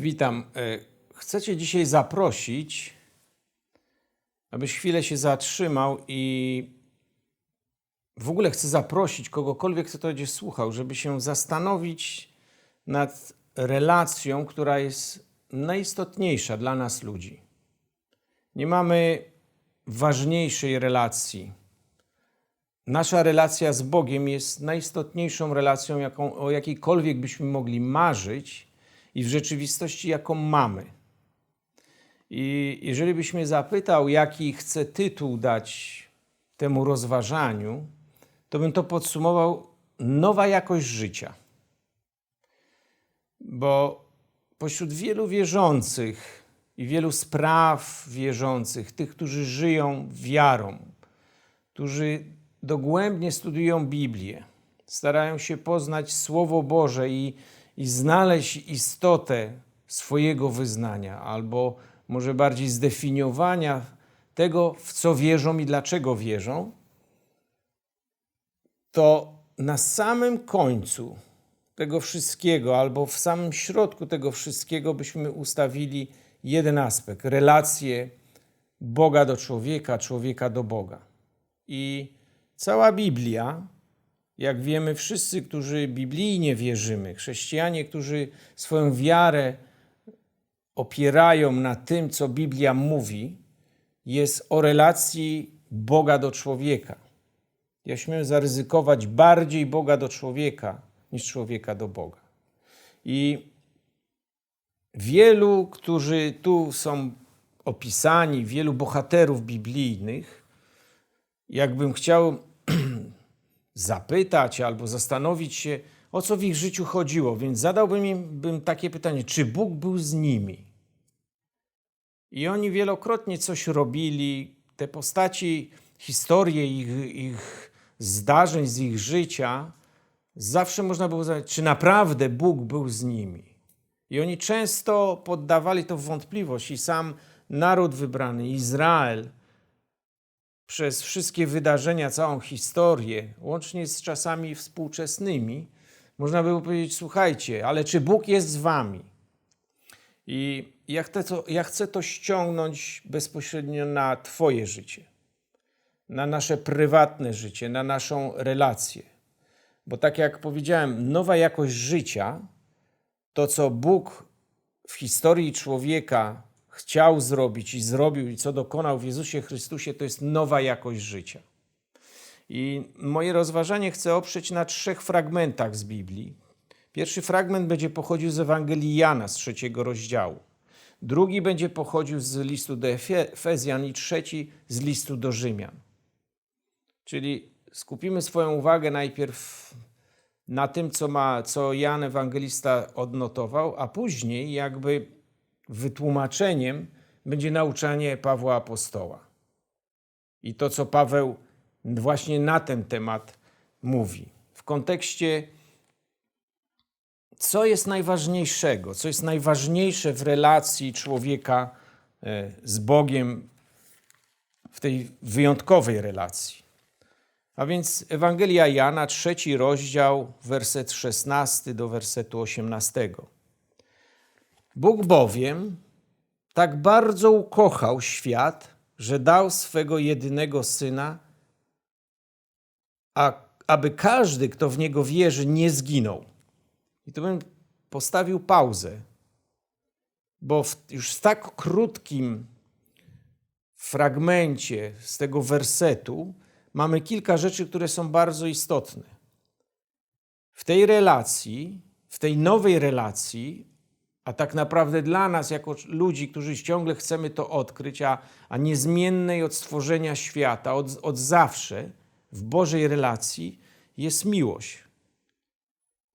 Witam. E, Chcę Cię dzisiaj zaprosić, abyś chwilę się zatrzymał i w ogóle chcę zaprosić kogokolwiek, kto to będzie słuchał, żeby się zastanowić nad relacją, która jest najistotniejsza dla nas ludzi. Nie mamy ważniejszej relacji. Nasza relacja z Bogiem jest najistotniejszą relacją, jaką, o jakiejkolwiek byśmy mogli marzyć i w rzeczywistości, jaką mamy. I jeżeli byś mnie zapytał, jaki chcę tytuł dać temu rozważaniu, to bym to podsumował nowa jakość życia. Bo pośród wielu wierzących i wielu spraw wierzących, tych, którzy żyją wiarą, którzy dogłębnie studiują Biblię, starają się poznać Słowo Boże i, i znaleźć istotę swojego wyznania, albo może bardziej zdefiniowania tego, w co wierzą i dlaczego wierzą, to na samym końcu tego wszystkiego, albo w samym środku tego wszystkiego, byśmy ustawili jeden aspekt relacje Boga do człowieka, człowieka do Boga. I cała Biblia, jak wiemy, wszyscy, którzy biblijnie wierzymy, chrześcijanie, którzy swoją wiarę opierają na tym, co Biblia mówi, jest o relacji Boga do człowieka. Ja śmiem zaryzykować bardziej Boga do człowieka niż człowieka do Boga. I wielu, którzy tu są opisani, wielu bohaterów biblijnych, jakbym chciał zapytać albo zastanowić się, o co w ich życiu chodziło, więc zadałbym im takie pytanie: czy Bóg był z nimi? I oni wielokrotnie coś robili, te postaci, historie ich, ich zdarzeń z ich życia, zawsze można było zadać, czy naprawdę Bóg był z nimi. I oni często poddawali to w wątpliwość, i sam naród wybrany, Izrael, przez wszystkie wydarzenia, całą historię, łącznie z czasami współczesnymi, można by powiedzieć: Słuchajcie, ale czy Bóg jest z wami? I ja chcę, to, ja chcę to ściągnąć bezpośrednio na Twoje życie, na nasze prywatne życie, na naszą relację. Bo tak jak powiedziałem, nowa jakość życia, to co Bóg w historii człowieka chciał zrobić i zrobił, i co dokonał w Jezusie Chrystusie, to jest nowa jakość życia. I moje rozważanie chcę oprzeć na trzech fragmentach z Biblii. Pierwszy fragment będzie pochodził z Ewangelii Jana z trzeciego rozdziału. Drugi będzie pochodził z listu do Efezjan i trzeci z listu do Rzymian. Czyli skupimy swoją uwagę najpierw na tym, co, ma, co Jan Ewangelista odnotował, a później jakby wytłumaczeniem będzie nauczanie Pawła Apostoła. I to, co Paweł właśnie na ten temat mówi. W kontekście, co jest najważniejszego, co jest najważniejsze w relacji człowieka e, z Bogiem, w tej wyjątkowej relacji. A więc Ewangelia Jana, trzeci rozdział, werset 16 do wersetu 18. Bóg bowiem tak bardzo ukochał świat, że dał swego jedynego syna, a aby każdy, kto w niego wierzy, nie zginął. I tu bym postawił pauzę, bo w, już w tak krótkim fragmencie z tego wersetu mamy kilka rzeczy, które są bardzo istotne. W tej relacji, w tej nowej relacji, a tak naprawdę dla nas, jako ludzi, którzy ciągle chcemy to odkryć, a, a niezmiennej od stworzenia świata, od, od zawsze, w Bożej relacji, jest miłość.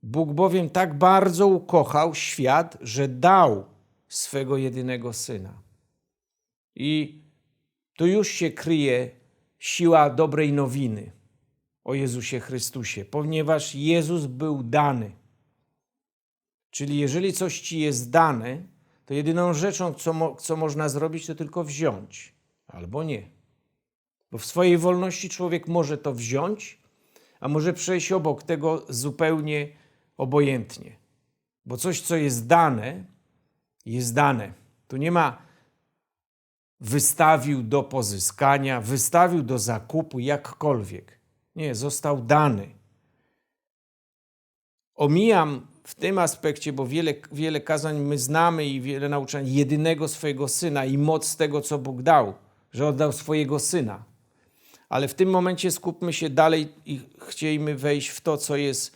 Bóg bowiem tak bardzo ukochał świat, że dał swego jedynego syna. I tu już się kryje siła dobrej nowiny o Jezusie Chrystusie, ponieważ Jezus był dany. Czyli jeżeli coś ci jest dane, to jedyną rzeczą, co, mo co można zrobić, to tylko wziąć albo nie. Bo w swojej wolności człowiek może to wziąć, a może przejść obok tego zupełnie obojętnie. Bo coś, co jest dane, Jest dane. Tu nie ma wystawił do pozyskania, wystawił do zakupu, jakkolwiek. Nie, został dany. Omijam w tym aspekcie, bo wiele, wiele kazań my znamy i wiele nauczań jedynego swojego syna i moc tego, co Bóg dał, że oddał swojego syna. Ale w tym momencie skupmy się dalej i chcielibyśmy wejść w to, co jest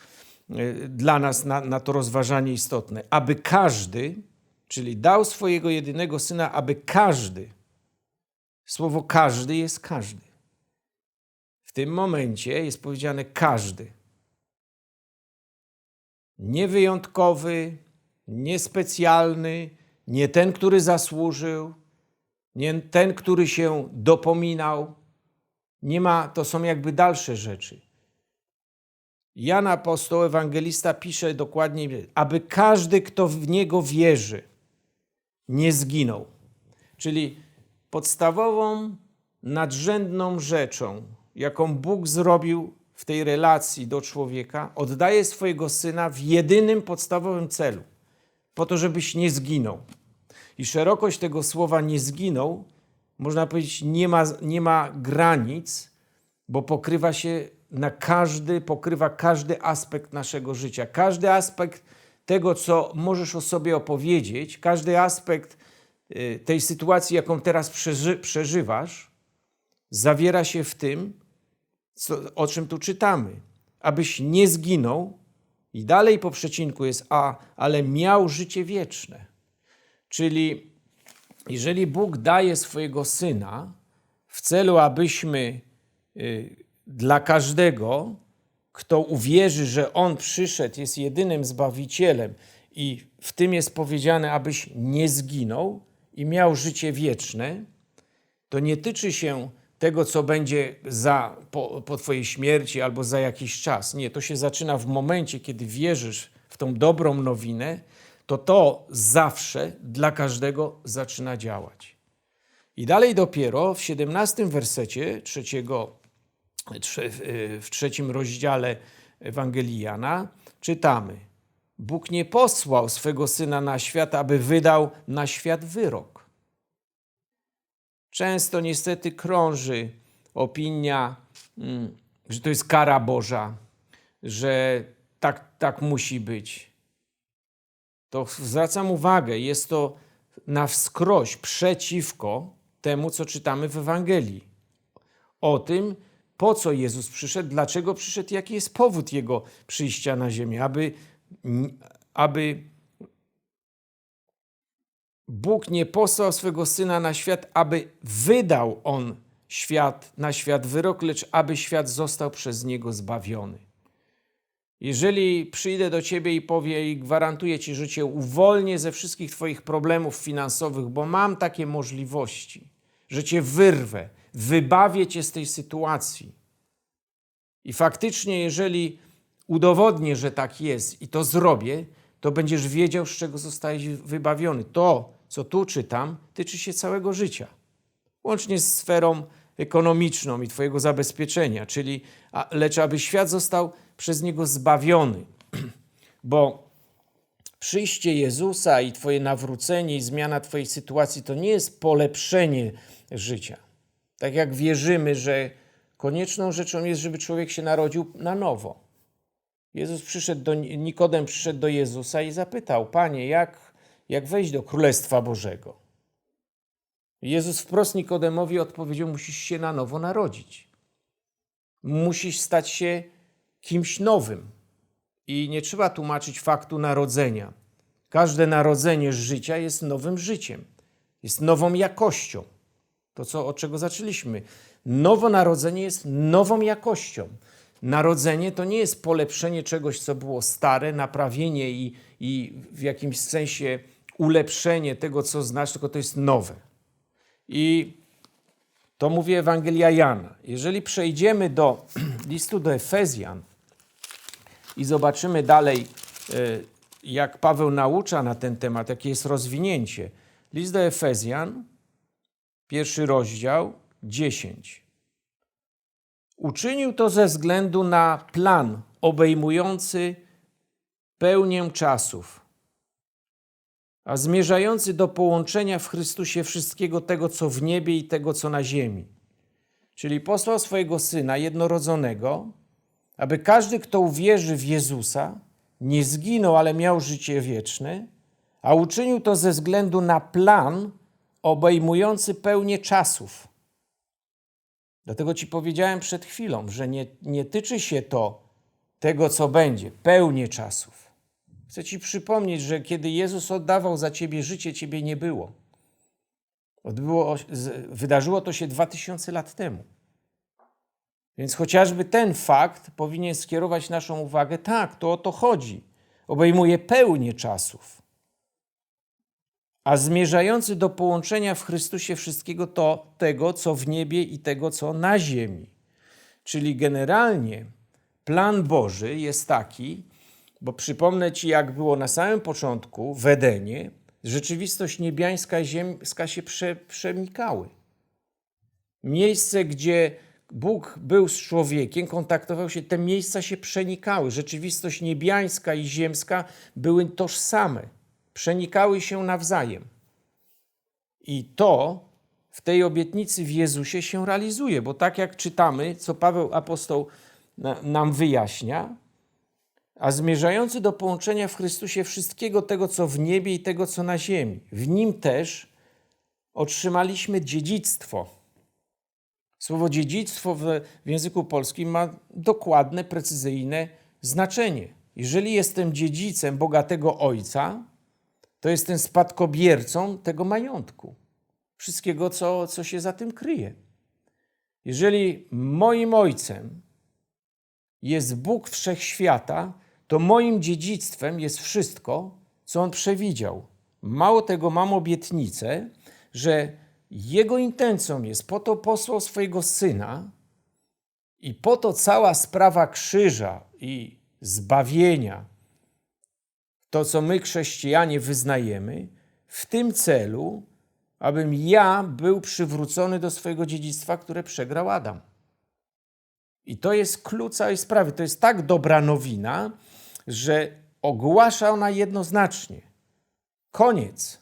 e, dla nas na, na to rozważanie istotne. Aby każdy, czyli dał swojego jedynego syna, aby każdy, słowo każdy jest każdy. W tym momencie jest powiedziane każdy. Nie wyjątkowy, nie specjalny, nie ten, który zasłużył, nie ten, który się dopominał. Nie ma, to są jakby dalsze rzeczy. Jan apostoł, ewangelista pisze dokładnie, aby każdy, kto w niego wierzy, nie zginął. Czyli podstawową, nadrzędną rzeczą, jaką Bóg zrobił w tej relacji do człowieka, oddaje swojego syna w jedynym podstawowym celu, po to, żebyś nie zginął. I szerokość tego słowa nie zginął, można powiedzieć, nie ma, nie ma granic, bo pokrywa się na każdy, pokrywa każdy aspekt naszego życia. Każdy aspekt tego, co możesz o sobie opowiedzieć, każdy aspekt y, tej sytuacji, jaką teraz przeży, przeżywasz, zawiera się w tym, co, o czym tu czytamy. Abyś nie zginął, i dalej po przecinku jest a, ale miał życie wieczne. Czyli jeżeli Bóg daje swojego syna w celu, abyśmy y, dla każdego, kto uwierzy, że on przyszedł, jest jedynym zbawicielem, i w tym jest powiedziane, abyś nie zginął i miał życie wieczne, to nie tyczy się tego, co będzie za, po, po Twojej śmierci albo za jakiś czas. Nie, to się zaczyna w momencie, kiedy wierzysz w tą dobrą nowinę, to to zawsze dla każdego zaczyna działać. I dalej dopiero w 17 wersecie trzeciego, w trzecim rozdziale Ewangelii Jana czytamy: Bóg nie posłał swego syna na świat, aby wydał na świat wyrok Często niestety krąży opinia, mm, że to jest kara Boża, że tak, tak musi być. To zwracam uwagę, jest to na wskroś przeciwko temu, co czytamy w Ewangelii. O tym, po co Jezus przyszedł, dlaczego przyszedł, jaki jest powód Jego przyjścia na ziemię, aby, aby Bóg nie posłał swego Syna na świat, aby wydał On świat na świat wyrok, lecz aby świat został przez Niego zbawiony. Jeżeli przyjdę do Ciebie i powie i gwarantuję Ci, że Cię uwolnię ze wszystkich Twoich problemów finansowych, bo mam takie możliwości, że Cię wyrwę, wybawię Cię z tej sytuacji. I faktycznie, jeżeli udowodnię, że tak jest i to zrobię, to będziesz wiedział, z czego zostałeś wybawiony. To, co tu czytam, tyczy się całego życia, łącznie z sferą ekonomiczną i Twojego zabezpieczenia, czyli lecz aby świat został przez niego zbawiony. Bo przyjście Jezusa i Twoje nawrócenie i zmiana Twojej sytuacji to nie jest polepszenie życia. Tak jak wierzymy, że konieczną rzeczą jest, żeby człowiek się narodził na nowo. Jezus przyszedł do, Nikodem przyszedł do Jezusa i zapytał, Panie, jak jak wejść do Królestwa Bożego. Jezus wprost Nikodemowi odpowiedział: Musisz się na nowo narodzić. Musisz stać się kimś nowym. I nie trzeba tłumaczyć faktu narodzenia. Każde narodzenie życia jest nowym życiem, jest nową jakością. To, co, od czego zaczęliśmy. Nowonarodzenie jest nową jakością. Narodzenie to nie jest polepszenie czegoś, co było stare, naprawienie i, i w jakimś sensie ulepszenie tego, co znasz, tylko to jest nowe. I to mówi Ewangelia Jana. Jeżeli przejdziemy do listu do Efezjan i zobaczymy dalej, e, jak Paweł naucza na ten temat, jakie jest rozwinięcie. List do Efezjan, pierwszy rozdział, 10. Uczynił to ze względu na plan obejmujący pełnię czasów a zmierzający do połączenia w Chrystusie wszystkiego tego, co w niebie i tego, co na ziemi. Czyli posłał swojego Syna jednorodzonego, aby każdy, kto uwierzy w Jezusa, nie zginął, ale miał życie wieczne, a uczynił to ze względu na plan obejmujący pełnię czasów. Dlatego ci powiedziałem przed chwilą, że nie, nie tyczy się to tego, co będzie, pełnię czasów. Chcę ci przypomnieć, że kiedy Jezus oddawał za ciebie życie, ciebie nie było. Odbyło, wydarzyło to się dwa tysiące lat temu. Więc chociażby ten fakt powinien skierować naszą uwagę, tak, to o to chodzi. Obejmuje pełnię czasów. A zmierzający do połączenia w Chrystusie wszystkiego to tego, co w niebie i tego, co na ziemi. Czyli generalnie plan Boży jest taki, bo przypomnę Ci, jak było na samym początku w Edenie, rzeczywistość niebiańska i ziemska się prze, przemikały. Miejsce, gdzie Bóg był z człowiekiem, kontaktował się, te miejsca się przenikały. Rzeczywistość niebiańska i ziemska były tożsame, przenikały się nawzajem. I to w tej obietnicy w Jezusie się realizuje, bo tak jak czytamy, co Paweł apostoł nam wyjaśnia, a zmierzający do połączenia w Chrystusie wszystkiego tego, co w niebie i tego, co na ziemi. W nim też otrzymaliśmy dziedzictwo. Słowo dziedzictwo w, w języku polskim ma dokładne, precyzyjne znaczenie. Jeżeli jestem dziedzicem bogatego ojca, to jestem spadkobiercą tego majątku, wszystkiego, co, co się za tym kryje. Jeżeli moim ojcem jest Bóg wszechświata, to moim dziedzictwem jest wszystko, co on przewidział. Mało tego, mam obietnicę, że jego intencją jest, po to posłał swojego syna i po to cała sprawa krzyża i zbawienia, to co my chrześcijanie wyznajemy, w tym celu, abym ja był przywrócony do swojego dziedzictwa, które przegrał Adam. I to jest klucz całej sprawy. To jest tak dobra nowina, że ogłasza ona jednoznacznie. Koniec.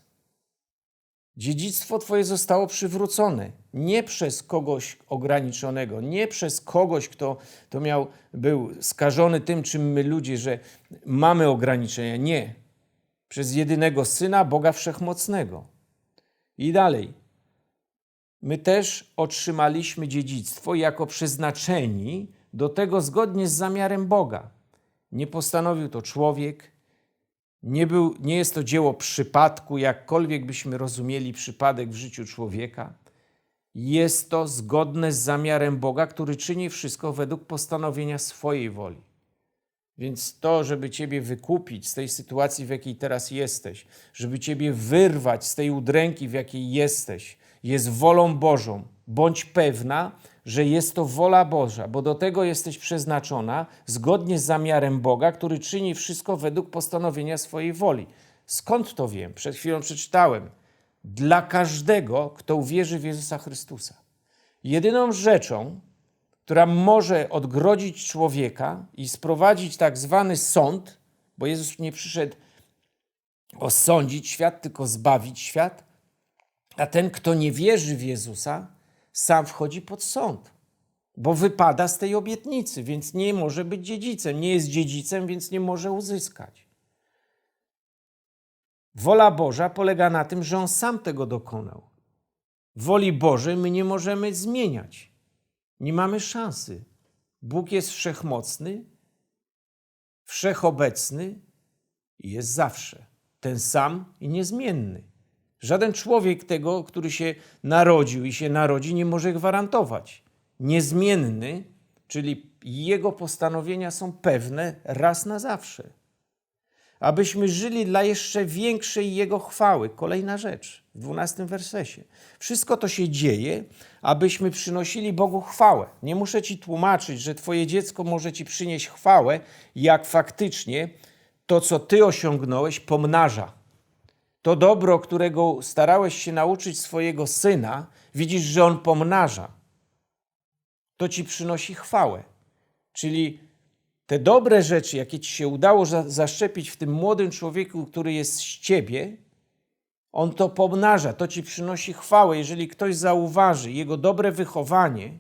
Dziedzictwo Twoje zostało przywrócone nie przez kogoś ograniczonego, nie przez kogoś, kto to miał, był skażony tym, czym my ludzie, że mamy ograniczenia. Nie. Przez jedynego Syna Boga Wszechmocnego. I dalej. My też otrzymaliśmy dziedzictwo jako przeznaczeni do tego zgodnie z zamiarem Boga. Nie postanowił to człowiek, nie, był, nie jest to dzieło przypadku, jakkolwiek byśmy rozumieli przypadek w życiu człowieka. Jest to zgodne z zamiarem Boga, który czyni wszystko według postanowienia swojej woli. Więc to, żeby Ciebie wykupić z tej sytuacji, w jakiej teraz jesteś, żeby Ciebie wyrwać z tej udręki, w jakiej jesteś, jest wolą Bożą. Bądź pewna, że jest to wola Boża, bo do tego jesteś przeznaczona zgodnie z zamiarem Boga, który czyni wszystko według postanowienia swojej woli. Skąd to wiem? Przed chwilą przeczytałem. Dla każdego, kto uwierzy w Jezusa Chrystusa. Jedyną rzeczą, która może odgrodzić człowieka i sprowadzić tak zwany sąd, bo Jezus nie przyszedł osądzić świat, tylko zbawić świat, a ten, kto nie wierzy w Jezusa, sam wchodzi pod sąd, bo wypada z tej obietnicy, więc nie może być dziedzicem. Nie jest dziedzicem, więc nie może uzyskać. Wola Boża polega na tym, że On sam tego dokonał. Woli Bożej my nie możemy zmieniać. Nie mamy szansy. Bóg jest wszechmocny, wszechobecny i jest zawsze ten sam i niezmienny. Żaden człowiek tego, który się narodził i się narodzi, nie może gwarantować. Niezmienny, czyli jego postanowienia są pewne raz na zawsze. Abyśmy żyli dla jeszcze większej Jego chwały. Kolejna rzecz w dwunastym wersesie. Wszystko to się dzieje, abyśmy przynosili Bogu chwałę. Nie muszę Ci tłumaczyć, że Twoje dziecko może Ci przynieść chwałę, jak faktycznie to, co Ty osiągnąłeś, pomnaża to dobro, którego starałeś się nauczyć swojego syna, widzisz, że on pomnaża. To ci przynosi chwałę. Czyli te dobre rzeczy, jakie ci się udało zaszczepić w tym młodym człowieku, który jest z ciebie, On to pomnaża, to ci przynosi chwałę. Jeżeli ktoś zauważy jego dobre wychowanie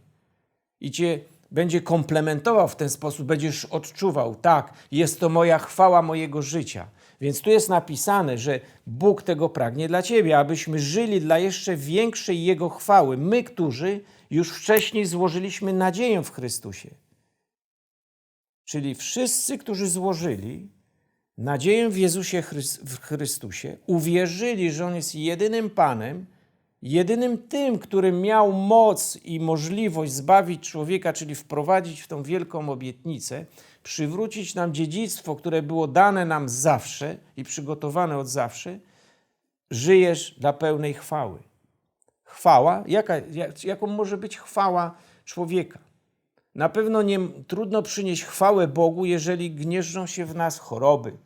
i cię będzie komplementował w ten sposób, będziesz odczuwał, tak, jest to moja chwała mojego życia. Więc tu jest napisane, że Bóg tego pragnie dla ciebie, abyśmy żyli dla jeszcze większej Jego chwały. My, którzy już wcześniej złożyliśmy nadzieję w Chrystusie. Czyli wszyscy, którzy złożyli nadzieję w Jezusie w Chrystusie, uwierzyli, że On jest jedynym Panem, jedynym tym, który miał moc i możliwość zbawić człowieka, czyli wprowadzić w tą wielką obietnicę, przywrócić nam dziedzictwo, które było dane nam zawsze i przygotowane od zawsze, żyjesz dla pełnej chwały. Chwała, jaka, jak, jaką może być chwała człowieka? Na pewno nie trudno przynieść chwałę Bogu, jeżeli gnieżdżą się w nas choroby,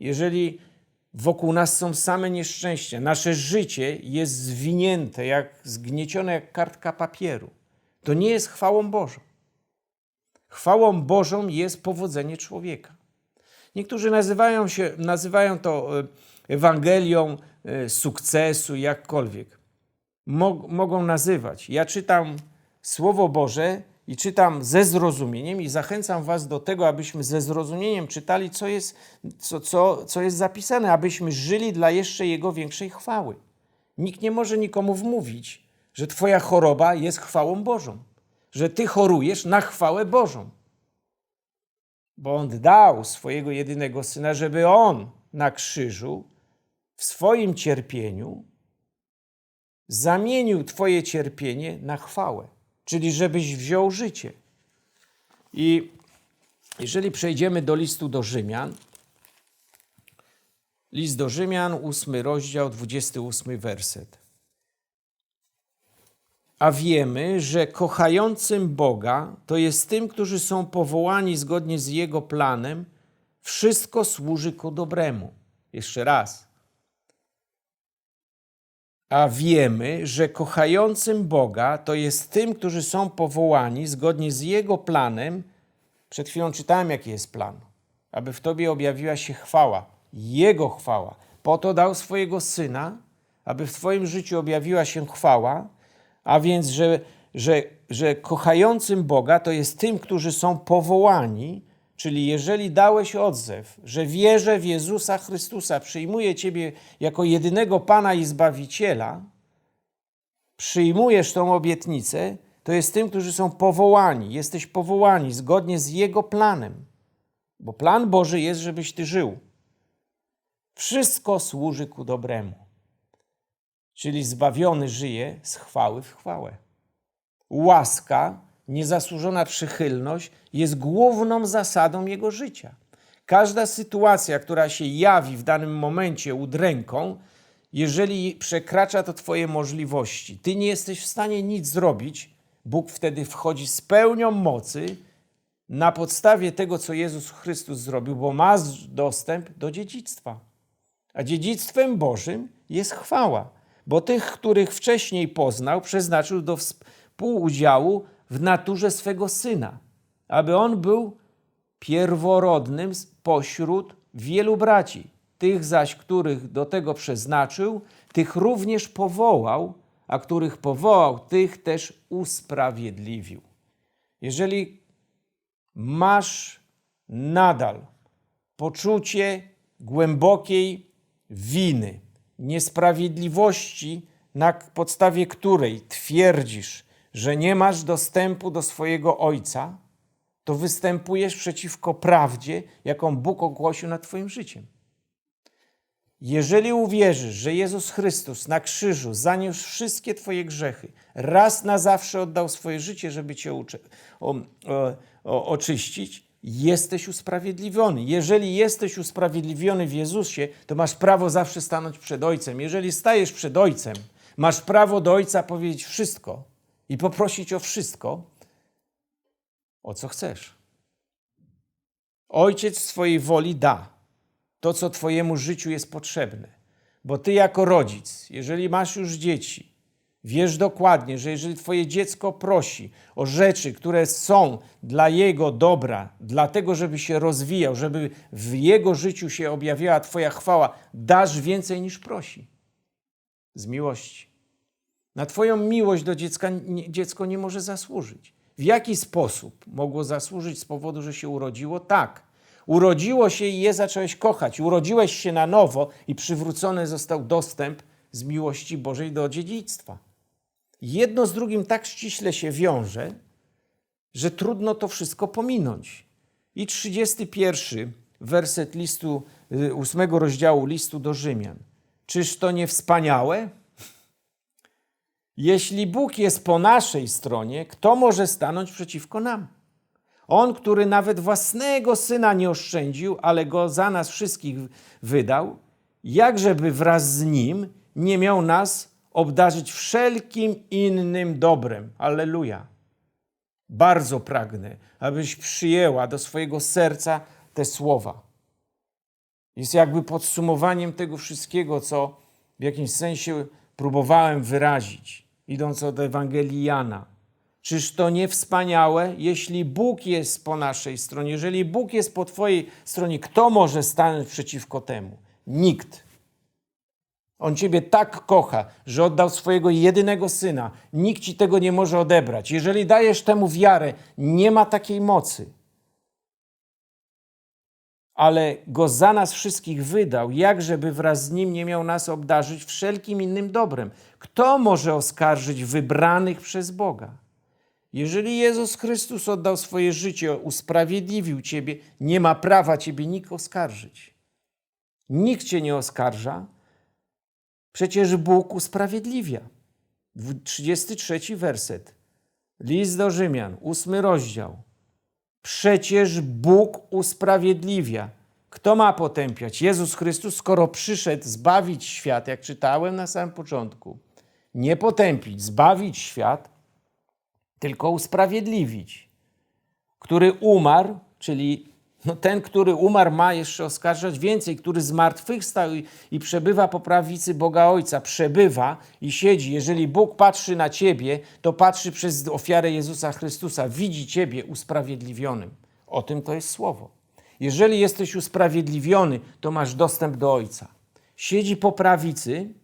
jeżeli wokół nas są same nieszczęścia. Nasze życie jest zwinięte, jak zgniecione jak kartka papieru. To nie jest chwałą Bożą. Chwałą Bożą jest powodzenie człowieka. Niektórzy nazywają, się, nazywają to e, Ewangelią e, sukcesu, jakkolwiek. Mog, mogą nazywać. Ja czytam Słowo Boże i czytam ze zrozumieniem i zachęcam Was do tego, abyśmy ze zrozumieniem czytali, co jest, co, co, co jest zapisane, abyśmy żyli dla jeszcze Jego większej chwały. Nikt nie może nikomu wmówić, że Twoja choroba jest chwałą Bożą, że Ty chorujesz na chwałę Bożą. Bo On dał swojego jedynego Syna, żeby On na krzyżu w swoim cierpieniu zamienił Twoje cierpienie na chwałę, czyli żebyś wziął życie. I jeżeli przejdziemy do listu do Rzymian, list do Rzymian, ósmy rozdział, 28 werset. A wiemy, że kochającym Boga, to jest tym, którzy są powołani zgodnie z Jego planem, wszystko służy ku dobremu. Jeszcze raz. A wiemy, że kochającym Boga to jest tym, którzy są powołani zgodnie z Jego planem. Przed chwilą czytałem, jaki jest plan. Aby w Tobie objawiła się chwała, Jego chwała. Po to dał swojego Syna, aby w Twoim życiu objawiła się chwała, a więc, że, że, że kochającym Boga to jest tym, którzy są powołani, czyli jeżeli dałeś odzew, że wierzę w Jezusa Chrystusa, przyjmuję Ciebie jako jedynego Pana i Zbawiciela, przyjmujesz tą obietnicę, to jest tym, którzy są powołani. Jesteś powołani zgodnie z Jego planem, bo plan Boży jest, żebyś Ty żył. Wszystko służy ku dobremu. Czyli zbawiony żyje z chwały w chwałę. Łaska, niezasłużona przychylność jest główną zasadą jego życia. Każda sytuacja, która się jawi w danym momencie udręką, jeżeli przekracza to Twoje możliwości, Ty nie jesteś w stanie nic zrobić, Bóg wtedy wchodzi z pełnią mocy na podstawie tego, co Jezus Chrystus zrobił, bo ma dostęp do dziedzictwa. A dziedzictwem Bożym jest chwała, bo tych, których wcześniej poznał, przeznaczył do współudziału w naturze swego syna, aby on był pierworodnym pośród wielu braci. Tych zaś, których do tego przeznaczył, tych również powołał, a których powołał, tych też usprawiedliwił. Jeżeli masz nadal poczucie głębokiej winy, niesprawiedliwości, na podstawie której twierdzisz, że nie masz dostępu do swojego Ojca, to występujesz przeciwko prawdzie, jaką Bóg ogłosił nad Twoim życiem. Jeżeli uwierzysz, że Jezus Chrystus na krzyżu zaniósł wszystkie Twoje grzechy, raz na zawsze oddał swoje życie, żeby Cię oczyścić, jesteś usprawiedliwiony. Jeżeli jesteś usprawiedliwiony w Jezusie, to masz prawo zawsze stanąć przed Ojcem. Jeżeli stajesz przed Ojcem, masz prawo do Ojca powiedzieć wszystko i poprosić o wszystko, o co chcesz. Ojciec swojej woli da to, co Twojemu życiu jest potrzebne. Bo Ty, jako rodzic, jeżeli masz już dzieci, wiesz dokładnie, że jeżeli Twoje dziecko prosi o rzeczy, które są dla jego dobra, dlatego, żeby się rozwijał, żeby w jego życiu się objawiała Twoja chwała, dasz więcej niż prosi. Z miłości. Na Twoją miłość do dziecka dziecko nie może zasłużyć. W jaki sposób mogło zasłużyć z powodu, że się urodziło? Tak. Urodziło się i je zacząłeś kochać. Urodziłeś się na nowo i przywrócony został dostęp z miłości Bożej do dziedzictwa. Jedno z drugim tak ściśle się wiąże, że trudno to wszystko pominąć. I 31 werset listu, y, ósmego rozdziału listu do Rzymian. Czyż to nie wspaniałe? Jeśli Bóg jest po naszej stronie, kto może stanąć przeciwko nam? On, który nawet własnego syna nie oszczędził, ale go za nas wszystkich wydał, jakżeby wraz z nim nie miał nas obdarzyć wszelkim innym dobrem. Alleluja. Bardzo pragnę, abyś przyjęła do swojego serca te słowa. Jest jakby podsumowaniem tego wszystkiego, co w jakimś sensie próbowałem wyrazić, idąc od Ewangelii Jana. Czyż to nie wspaniałe, jeśli Bóg jest po naszej stronie, jeżeli Bóg jest po Twojej stronie, kto może stanąć przeciwko temu? Nikt. On Ciebie tak kocha, że oddał swojego jedynego syna. Nikt Ci tego nie może odebrać. Jeżeli dajesz temu wiarę, nie ma takiej mocy. Ale go za nas wszystkich wydał, jakżeby wraz z nim nie miał nas obdarzyć wszelkim innym dobrem. Kto może oskarżyć wybranych przez Boga? Jeżeli Jezus Chrystus oddał swoje życie, usprawiedliwił Ciebie, nie ma prawa Ciebie nikt oskarżyć. Nikt Cię nie oskarża, Przecież Bóg usprawiedliwia. 33 werset. List do Rzymian, ósmy rozdział. Przecież Bóg usprawiedliwia. Kto ma potępiać? Jezus Chrystus, skoro przyszedł zbawić świat, jak czytałem na samym początku. Nie potępić, zbawić świat, tylko usprawiedliwić. Który umarł, czyli no ten, który umarł, ma jeszcze oskarżać więcej, który zmartwychwstał i, i przebywa po prawicy Boga Ojca, przebywa i siedzi. Jeżeli Bóg patrzy na ciebie, to patrzy przez ofiarę Jezusa Chrystusa, widzi ciebie usprawiedliwionym. O tym to jest słowo. Jeżeli jesteś usprawiedliwiony, to masz dostęp do Ojca. Siedzi po prawicy,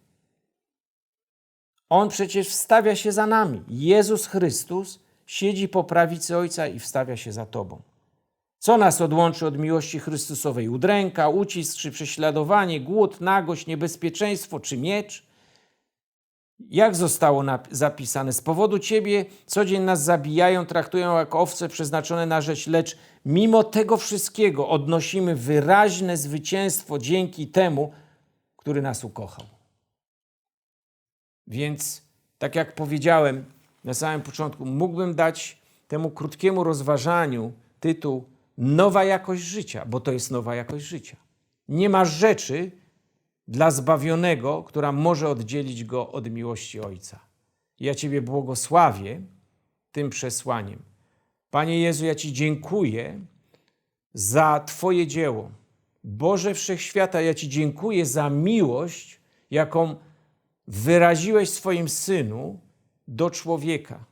On przecież wstawia się za nami. Jezus Chrystus siedzi po prawicy Ojca i wstawia się za tobą. Co nas odłączy od miłości Chrystusowej? Udręka, ucisk czy prześladowanie, głód, nagość, niebezpieczeństwo czy miecz? Jak zostało zapisane? Z powodu Ciebie co dzień nas zabijają, traktują jak owce przeznaczone na rzeź, lecz mimo tego wszystkiego odnosimy wyraźne zwycięstwo dzięki temu, który nas ukochał. Więc, tak jak powiedziałem na samym początku, mógłbym dać temu krótkiemu rozważaniu tytuł nowa jakość życia, bo to jest nowa jakość życia. Nie ma rzeczy dla zbawionego, która może oddzielić go od miłości Ojca. Ja Ciebie błogosławię tym przesłaniem. Panie Jezu, ja Ci dziękuję za Twoje dzieło. Boże Wszechświata, ja Ci dziękuję za miłość, jaką wyraziłeś swoim Synu do człowieka.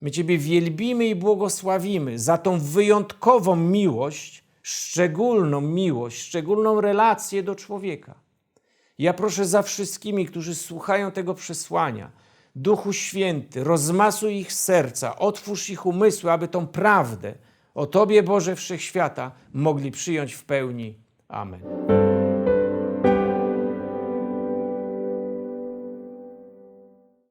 My Ciebie wielbimy i błogosławimy za tą wyjątkową miłość, szczególną miłość, szczególną relację do człowieka. Ja proszę za wszystkimi, którzy słuchają tego przesłania, Duchu Święty, rozmasuj ich serca, otwórz ich umysły, aby tą prawdę o Tobie, Boże Wszechświata, mogli przyjąć w pełni. Amen.